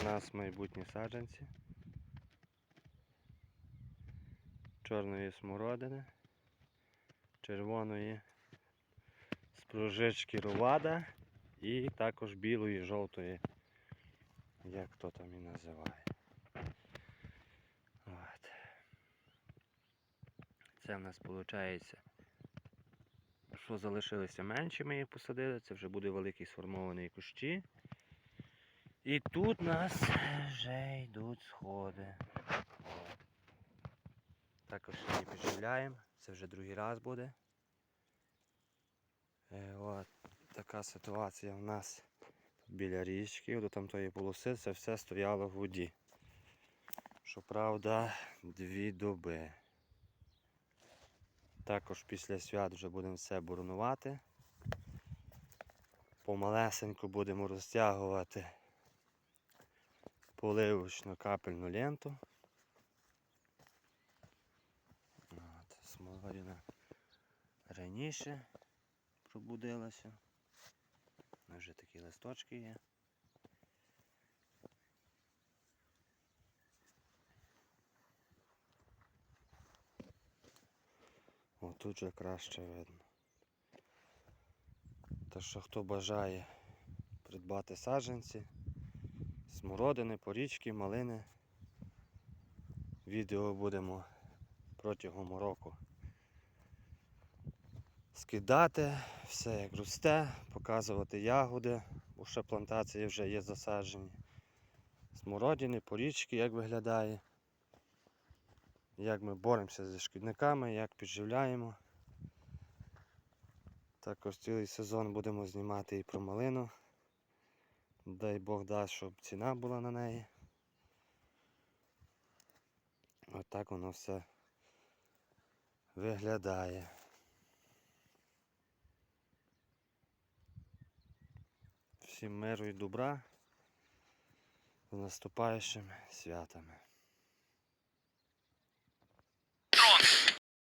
У нас майбутні саджанці. Чорної смородини, червоної спружечки рувада і також білої, жовтої, як хто там і називає. От. Це в нас виходить, що залишилися менші, ми їх посадили, це вже буде великий сформований кущі. І тут у нас вже йдуть сходи. Також її підживляємо, це вже другий раз буде. Е, от така ситуація в нас біля річки, до тамтої полоси, це все стояло в воді. Щоправда, дві доби. Також після свят вже будемо все боронувати. Помалесенько будемо розтягувати поливочну капельну ленту. От, смородина раніше пробудилася. Вже такі листочки є. О, тут же краще видно. Так що хто бажає придбати саджанці, смородини, порічки, малини. Відео будемо протягом року скидати, все як росте, показувати ягоди, бо ще плантації вже є засаджені. Смородини, порічки, як виглядає. Як ми боремося зі шкідниками, як підживляємо. Також цілий сезон будемо знімати і про малину. Дай Бог дасть, щоб ціна була на неї. Отак воно все виглядає. Всім миру і добра з наступаючими святами.